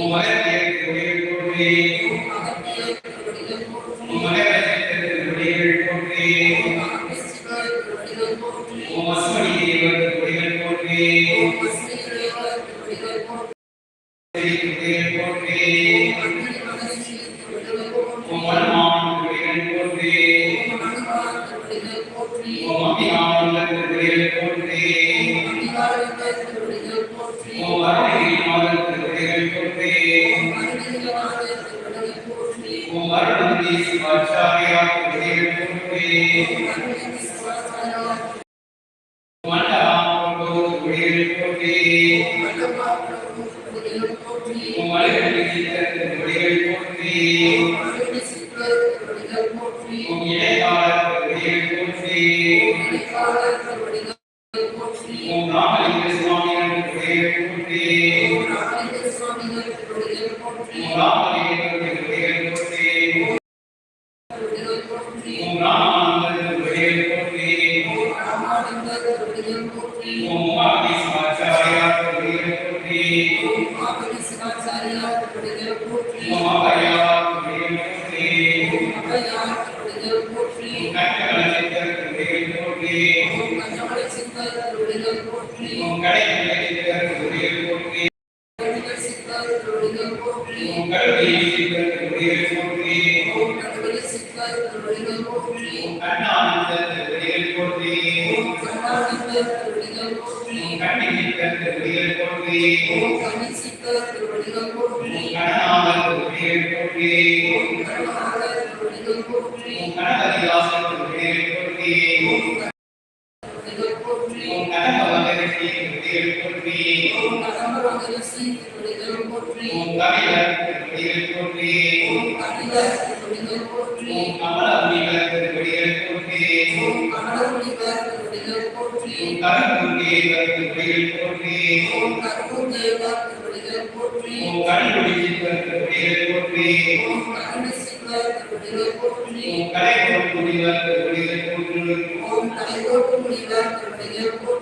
ஓம் போற்றி ஓம் அபயா குடியே போற்றி ஓம் கவிழர் குடியே போற்றி ஓம் கமலமுனிவர் குடியே போற்றி ஓம் கருங்குருகேவர் குடியே போற்றி ஓம் கண்குடிச்சித்தர் குடியே போற்றி ஓம் கலைபுரம் முனிவர் குடியே போற்றி ஓம் கௌபாலகர் குடியே போற்றி ஓம் போற்றி ஓம் போற்றி ஓம் காசிவர் குடியே போற்றி ஓம் காலாங்கிநாதர் குடியே போற்றி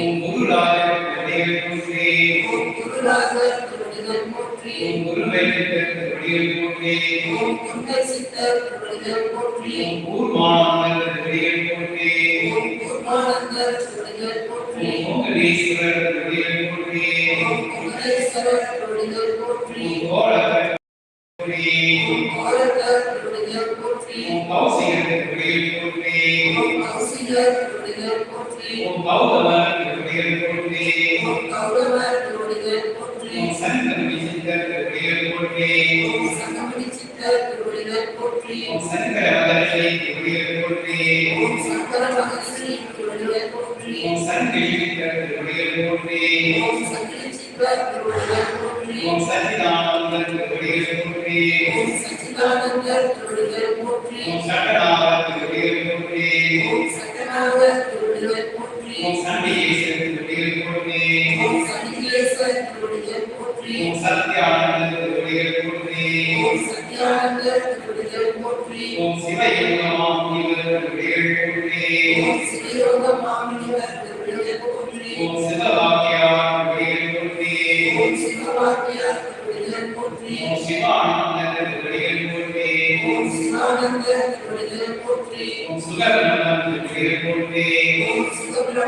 ஓம் குருராஜர் குடியே போற்றி. ஓம் குருவேட்டர் குடியே போற்றி. ஓம் பூர்வானந்தர் குடியே போற்றி. ஓங்கடீஸ்வரர் குடியே போற்றி. ஓம் கோலகர் போற்றி. ஓம் சங்கர மகர்ஷி குடியே போற்றி ஓம் சங்கரி சித்தர் குடியே போற்றி ஓம் சச்சிதானந்தர் குடியே போற்றி ஓம் சட்டநாதர் குடியே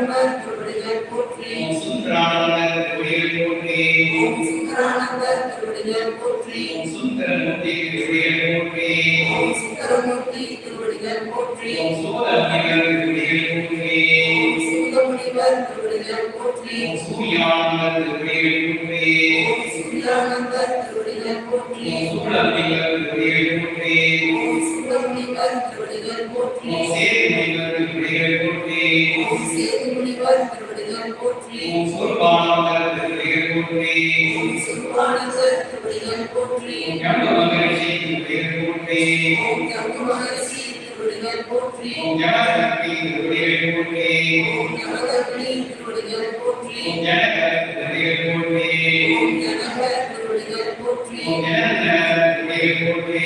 சுந்தரானந்தர் திருவடிகளை போற்றி. சுந்தரானந்தர் திருவடிகளை போற்றி. போற்றி. சேருமுனிவர் திருவடிகள் போற்றி சேருமுனிவர் திருவடிகள் போற்றி சூர்பானவர் திருவடிகள் போற்றி சூர்பானவர் திருவடிகள் போற்றி கம்ப மகரிஷி திருவடிகள் போற்றி கம்ப மகரிஷி திருவடிகள் போற்றி ஜனகர்ணி திருவடிகள் போற்றி ஜனகர்ணி திருவடிகள் போற்றி ஜனகர் திருவடிகள் போற்றி ஜனகர் திருவடிகள் போற்றி ஜனகர் திருவடிகள் போற்றி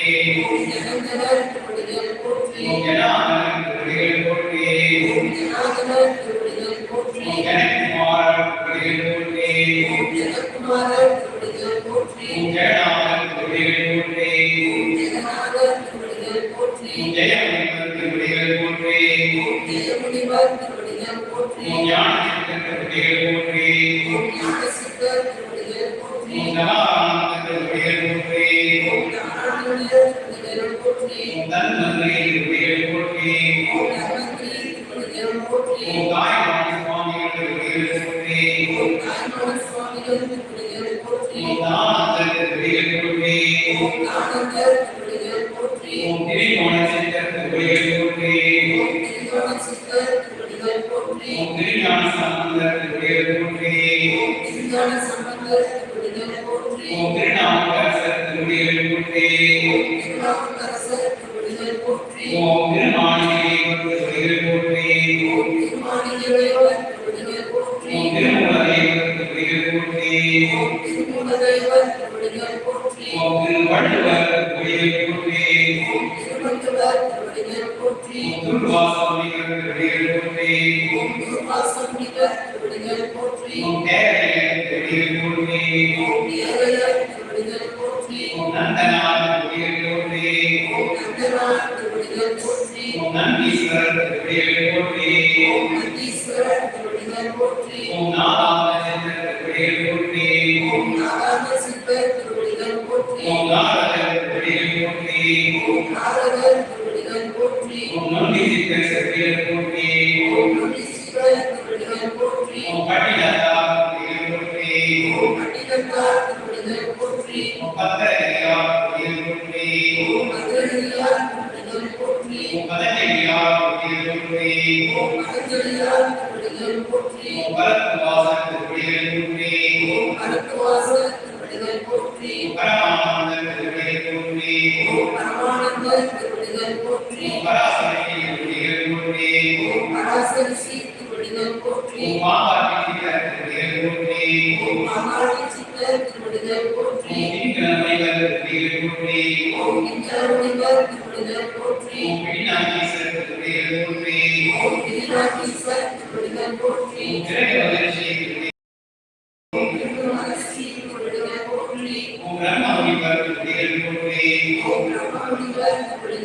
உன்னே நான் சம்பந்தத்தை உடைய போற்றி உன்னோட சம்பந்தத்தை உடைய போற்றி உன்னே போற்றி ஓம் நந்தீஸ்வரர் திருவடிகள் போற்றி. ஓம் நந்தீஸ்வரர் திருவடிகள் போற்றி ஓம் நாராயண திருவடிகள் போற்றி ஓம் நாராயண சித்தர் திருவடிகள் போற்றி. ஓம் நாராயண திருவடிகள் போற்றி. ஓம் நாராயண திருவடிகள் போற்றி ஓம் நந்தி சித்தர் திருவடிகள் போற்றி. ஓம் நந்தி It wasn't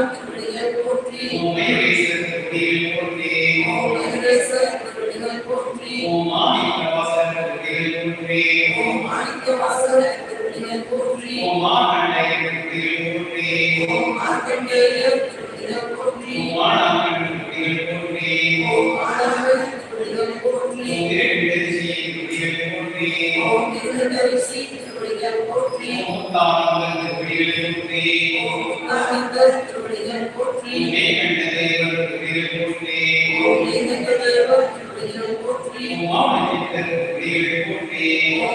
o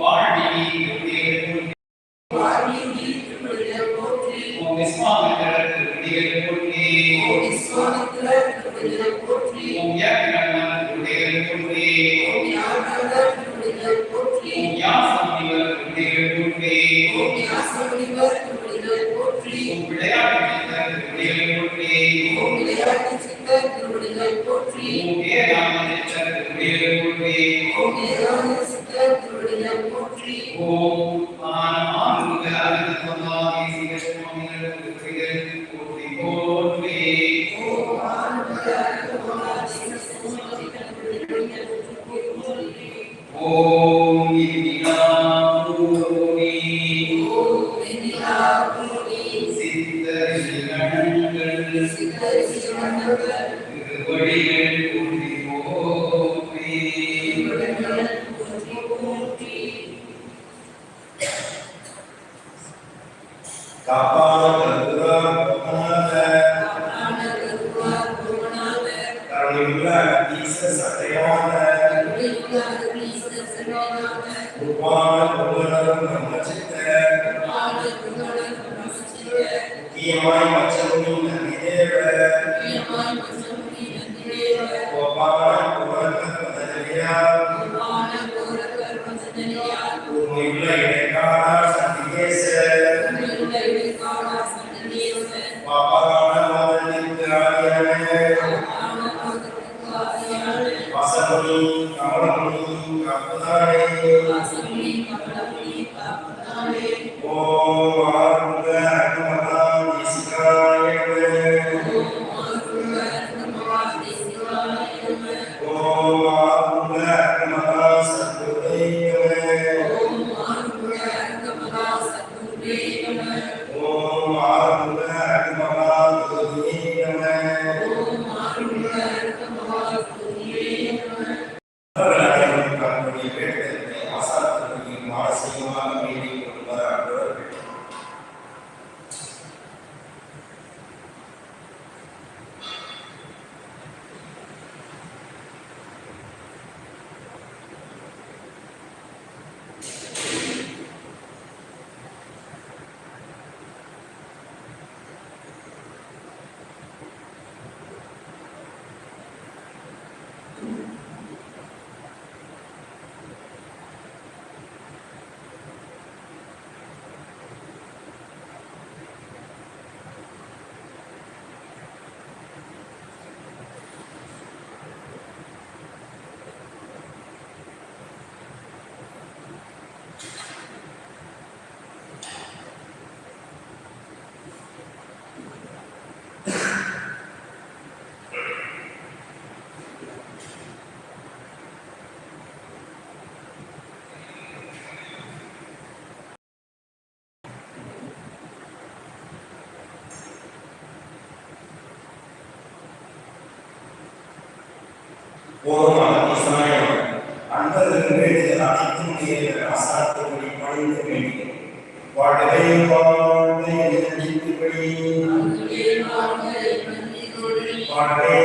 போற்றி. போற்றி ஓம் ஆனா Hallelujah, Jesus, Satyavana. Gopal, Gopal, Namachita. Gopal, Gopal, Namachita. போதுமான சமயம். அன்பர்கள் வேண்டியது. அனைத்தும் ஆசாரத்தின்படி பணிந்து வேண்டியது வாழ்வை வாழ்வை நினைத்துபடி வாழ்வை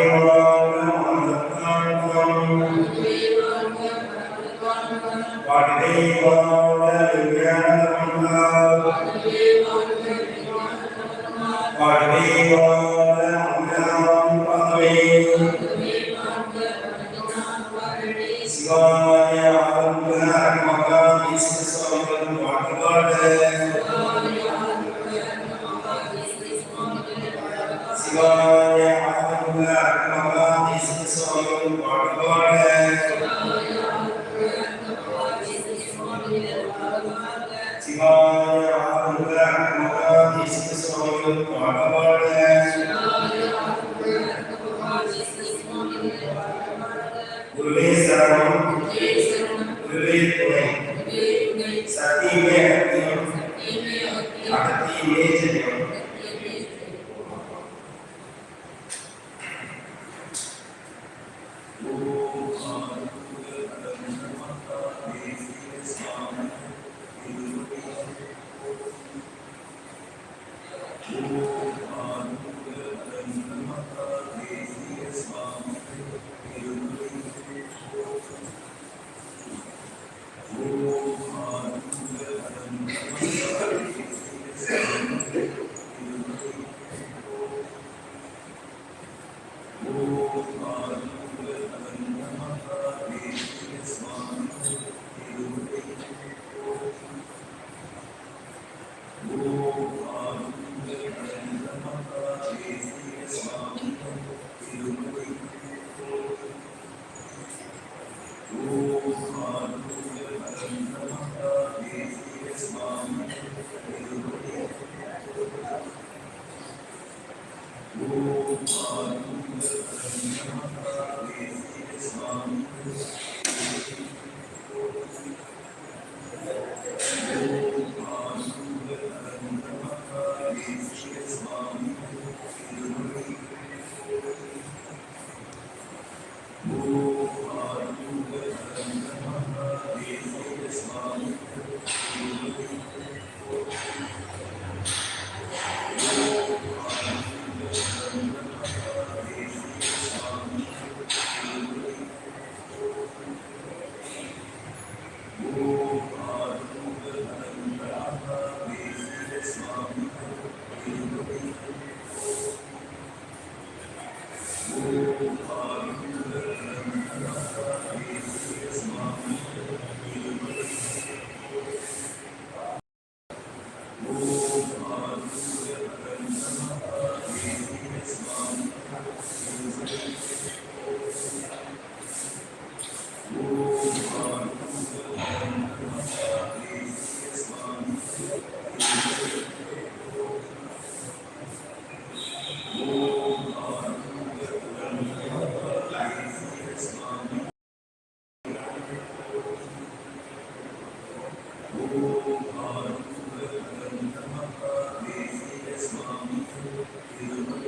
Gracias.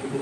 Thank